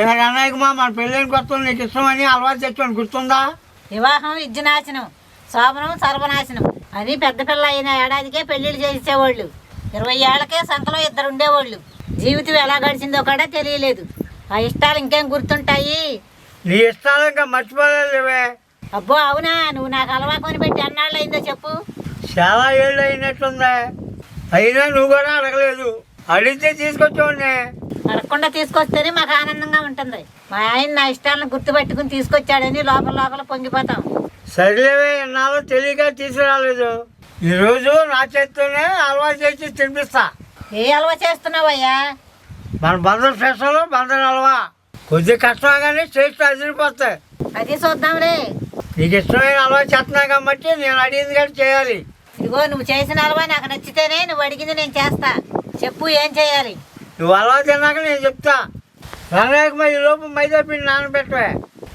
ఏమైనా అన్నయ్యకు మా మన పెళ్ళికి వస్తుంది నీకు ఇష్టమని అలవాటు తెచ్చుకొని గుర్తుందా? వివాహం విద్యనాశనం శోభనం సర్వనాశనం అని పెద్ద పిల్ల అయిన ఏడాదికే పెళ్ళిళ్ళు చేసేవాళ్ళు. ఇరవై ఏళ్ళకే సంకలో ఇద్దరు ఉండేవాళ్ళు. జీవితం ఎలా గడిచిందో కూడా తెలియలేదు. ఆ ఇష్టాలు ఇంకేం గుర్తుంటాయి? నీ ఇష్టాలు ఇంకా మర్చిపోలేవే అబ్బో అవునా? నువ్వు నాకు అలవా కొని పెట్టి అన్నాళ్ళు అయిందో చెప్పు. చాలా ఏళ్ళు అయినట్టుందే అయినా నువ్వు కూడా అడగలేదు. అడిగితే తీసుకొచ్చేవాడిని. అడగకుండా తీసుకొస్తేనే మాకు ఆనందంగా ఉంటుంది. మా ఆయన నా ఇష్టాలను గుర్తుపెట్టుకుని తీసుకొచ్చాడని లోపల లోపల పొంగిపోతాం. సరిలేవే ఎన్నాళ్ళు తెలియక తీసుకురాలేదు. ఈరోజు నా చేత్తోనే అలవాటు చేసి తినిపిస్తా. ఏ అలవా చేస్తున్నావయ్యా? మన బందర్ స్పెషల్ బందర్ హల్వా. కొద్ది కష్టం కానీ చేస్తే అదిరిపోతాయి. అది చూద్దాంలే. నీకు ఇష్టమైన హల్వా చేస్తున్నా కాబట్టి నేను అడిగింది కూడా చేయాలి. ఇదిగో నువ్వు చేసిన అలవా నాకు నచ్చితేనే నువ్వు అడిగింది నేను చేస్తా. చెప్పు ఏం చేయాలి? నువ్వు అలా తిన్నాక నేను చెప్తా. రంగాయకు మరి ఈ లోపు మైదా పిండి నానబెట్టవే.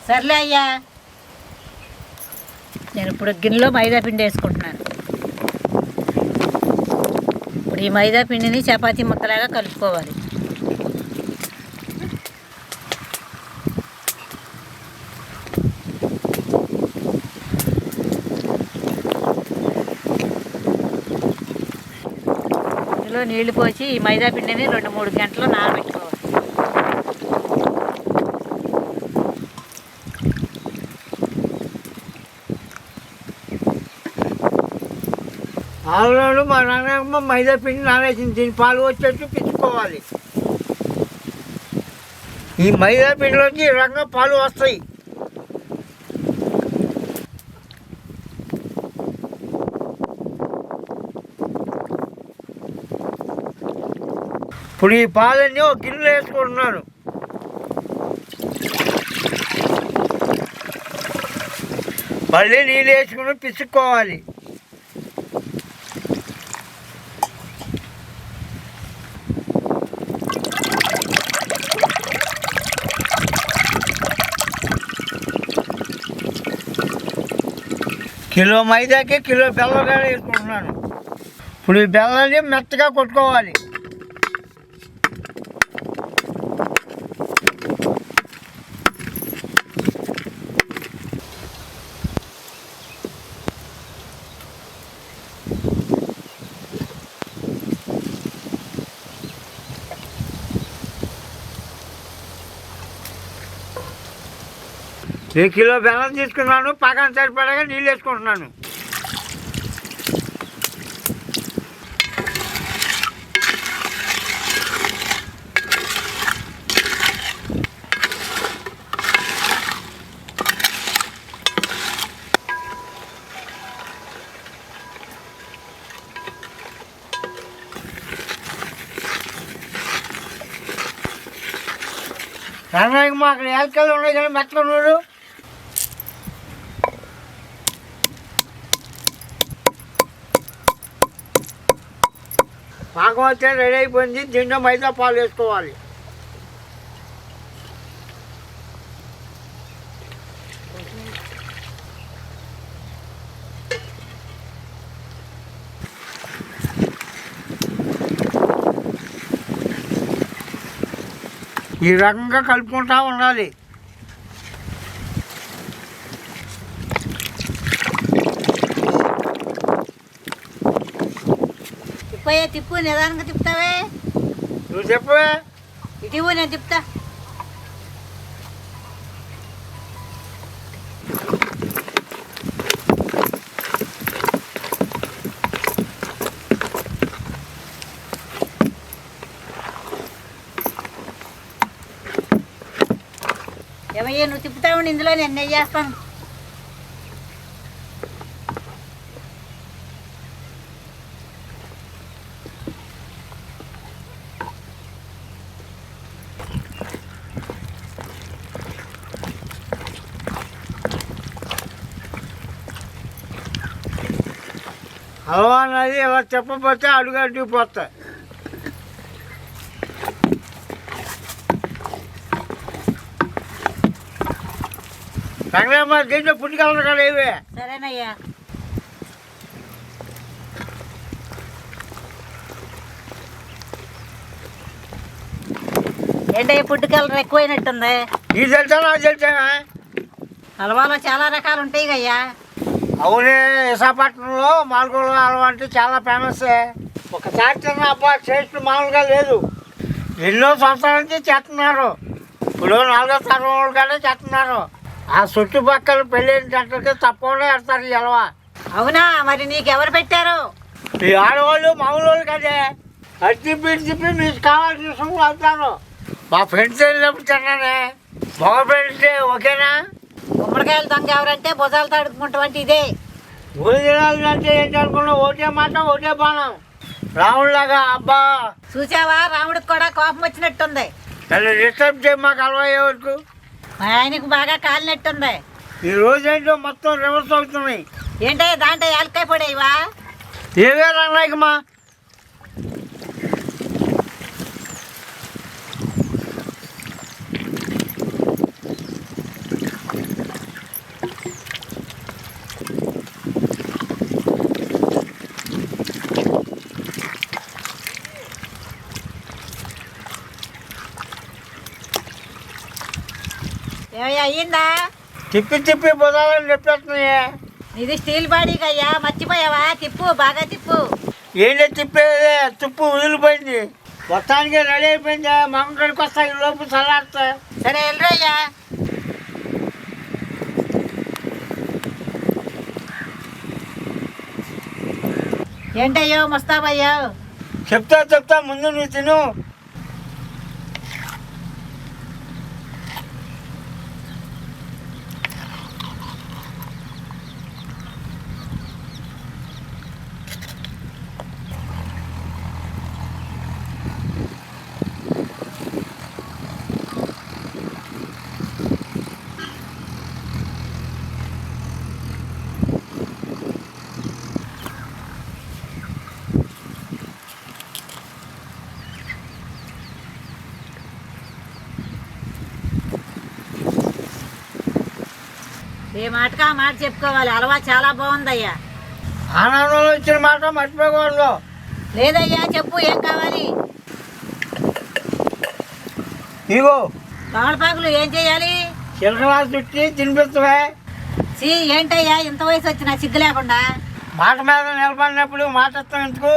సర్లే అయ్యా. నేను ఇప్పుడు గిన్నెలో మైదా పిండి వేసుకుంటున్నాను. ఇప్పుడు ఈ మైదా పిండిని చపాతీ ముక్కలాగా కలుపుకోవాలి. నీళ్ళు పోసి ఈ మైదా పిండిని రెండు మూడు గంటలు నానబెట్టుకోవాలి. ఆవులోడు మా నాన్నమ్మ మైదా పిండి నానేసింది. దీని పాలు వచ్చేట్టు పిచ్చుకోవాలి. ఈ మైదా పిండిలోంచి ఈ రకంగా పాలు వస్తాయి. ఇప్పుడు ఈ పాలన్నీ ఒక గిన్నెలు వేసుకుంటున్నాను. మళ్ళీ నీళ్ళు వేసుకుని పిసుక్కోవాలి. కిలో మైదాకి కిలో బెల్లం వేసుకుంటున్నాను. ఇప్పుడు ఈ బెల్లాన్ని మెత్తగా కొట్టుకోవాలి. నేను కిలో బెల్లం తీసుకున్నాను పక్కన సరిపడగా నీళ్ళు వేసుకుంటున్నాను. రంగయ్య మాకు ఏలకలు ఉన్నాయి కానీ మెత్తలు ఉన్నాడు పాకం వచ్చే రెడీ అయిపోయింది దీంట్లో మైదా పాలు వేసుకోవాలి. ఈ రకంగా కలుపుకుంటా ఉండాలి. తిప్పయ్యా తిప్పు నిదానంగా తిప్పుతావే? నువ్వు చెప్పవే. ఇటు ఇవ్వు, నేను తిప్పుతా. ఏమయ్యా నువ్వు తిప్పుతావు ఇందులో నేను చేస్తాను. హల్వా అన్నది ఇలా చెప్పకపోతే అడుగు అడ్డుకు పోతాయి. రంగమ్మ దీంట్లో పుట్టుకలరు కదా ఇవి? సరేనయ్యా. ఏంటయ్యా ఫుడ్ కలర్ ఎక్కువైనట్టుంది? ఇది తెలుసా నాకు తెలుసావా హల్వాలో చాలా రకాలు ఉంటాయి కయ్యా అవునే విశాఖపట్నంలో మాల్గోల అంటే చాలా ఫేమస్ ఒకసారి తిన్న అబ్బా టేస్ట్ మామూలుగా లేదు. ఎన్నో సంవత్సరాల నుంచి చేస్తున్నారు. ఇప్పుడు నాలుగో తరం వాళ్ళు కానీ చేస్తున్నారు. ఆ చుట్టుపక్కల పెళ్ళైన జంటలకి తప్పకుండా పెడతారు ఈ హల్వా అవునా మరి నీకెవరు పెట్టారు? ఈ ఆడవాళ్ళు మామూలు వాళ్ళు కదే. అది తిప్పి ఇటు తిప్పి మీకు కావాల్సిన సొమ్ము మా ఫ్రెండ్స్ వెళ్ళినప్పుడు తిన్నానే మగ ఫ్రెండ్స్ ఓకేనా? గుమ్మడికాయలు దొంగ ఎవరంటే భుజాలతో అడుక్కుంటామంటే ఇదే. భోజనాలు అంటే ఏంటి అనుకున్నా ఒకటే మాట ఒకటే బాణం. రావులాగా అబ్బా. చూసావా? రాముడికి కూడా కోపం వచ్చినట్టుంది. నన్ను డిస్టర్బ్ చేయ మాకు అలవాయ్యే వరకు. ఆయనకు బాగా కాలినట్టుంది. ఈ రోజు ఏంటో మొత్తం రివర్స్ అవుతున్నాయి. ఏంటయ్యా దాంట్లో ఏలకాయ పొడేవా ఏవే రంగాయకమ్మా అయ్యిందా? తిప్పి తిప్పి బుధాలని చెప్పేస్తున్నాయే ఇది స్టీల్ బాడీకి అయ్యా మర్చిపోయావా? తిప్పు బాగా తిప్పు. ఏంటో తిప్పేది? తుప్పు వదిలిపోయింది. మొత్తానికి రెడీ అయిపోయింది? మంగళకి వస్తాయి ఈ లోపు చల్లారుతాయి సరే వెళ్ళరయ్యా ఏంటయ్యో ముస్తాబయ్యో? చెప్తా చెప్తా ముందు నువ్వు తిను. ఏ మాటకా మాట చెప్పుకోవాలి? అలవా చాలా బాగుందయ్యా. ఆనందంలో ఇచ్చిన మాట మర్చిపోకూడదు. లేదయ్యా చెప్పు ఏం కావాలి? ఇగో తమలపాకులు ఏం చేయాలి? చిలకలా చుట్టి తినిపిస్తావే. సి ఏంటయ్యా ఇంత వయసు వచ్చినా సిగ్గు లేకుండా? మాట మీద నిలబడినప్పుడు మాట ఇస్తాం ఎందుకు?